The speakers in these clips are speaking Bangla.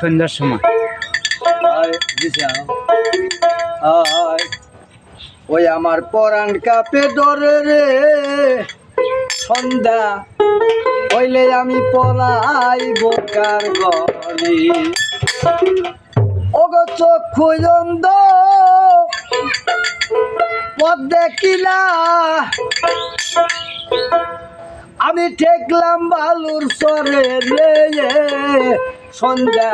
সন্ধ্যার সময়। ওই আমার পরাণ কাপে ধরে রে। সন্ধ্যা হইলে আমি পলাই বোকার গলি। ওগো চক্ষু অন্ধ পথ দেখিলা। আমি ঠেকলাম বালুর সরে সন্ধ্যা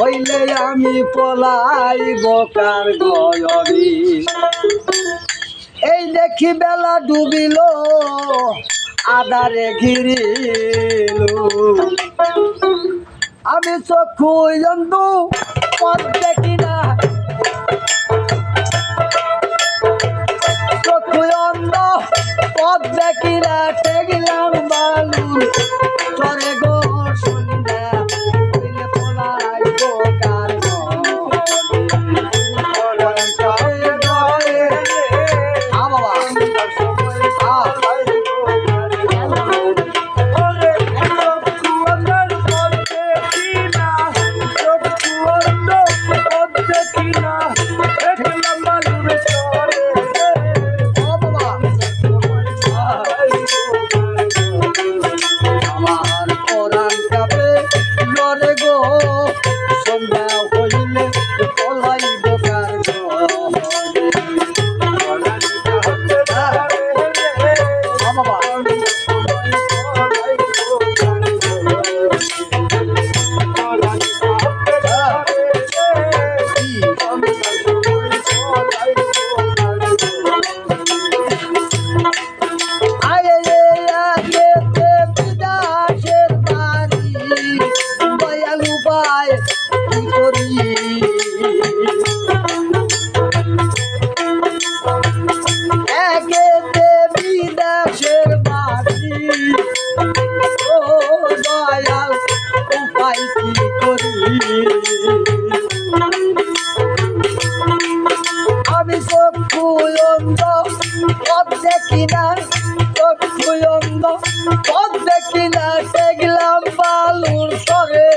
হইলে আমি পলাই বকার গয়রি এই দেখি বেলা ডুবিল আদারে ঘিরিল। আমি চক্ষু জন্তু, পথ দেখি উপায় কি করি। আমি চক্ষু অন্ধ পথ দেখি না চক্ষু অন্ধ পথ দেখি না, দেখলাম বালুর সরে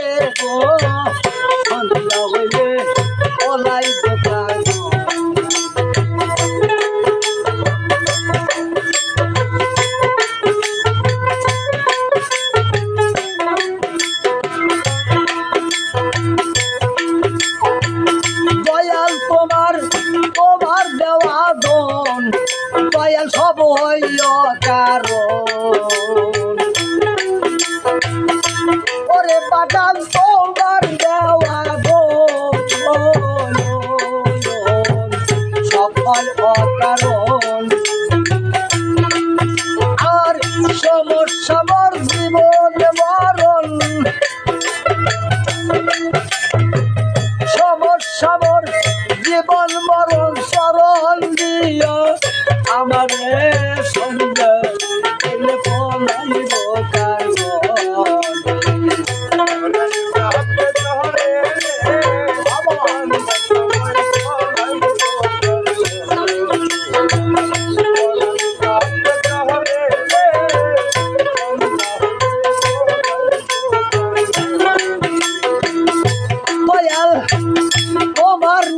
কারণ ওরে পাঠান তোমার দেওয়া গো সফল অকারণ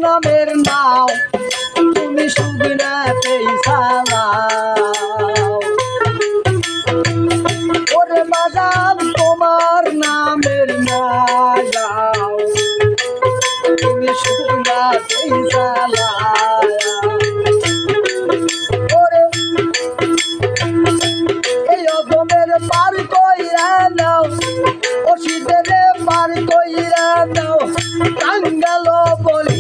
নামের নাও তুমি সুবিনাতেই চালাও ওরে বাজান তোমার নামের নাও তুমি সুবিনাতেই চালাও ওরে, এই অগমের পার কইরা নাও অসিদের পার কইরা নাও টাঙ্গাল বলিয়া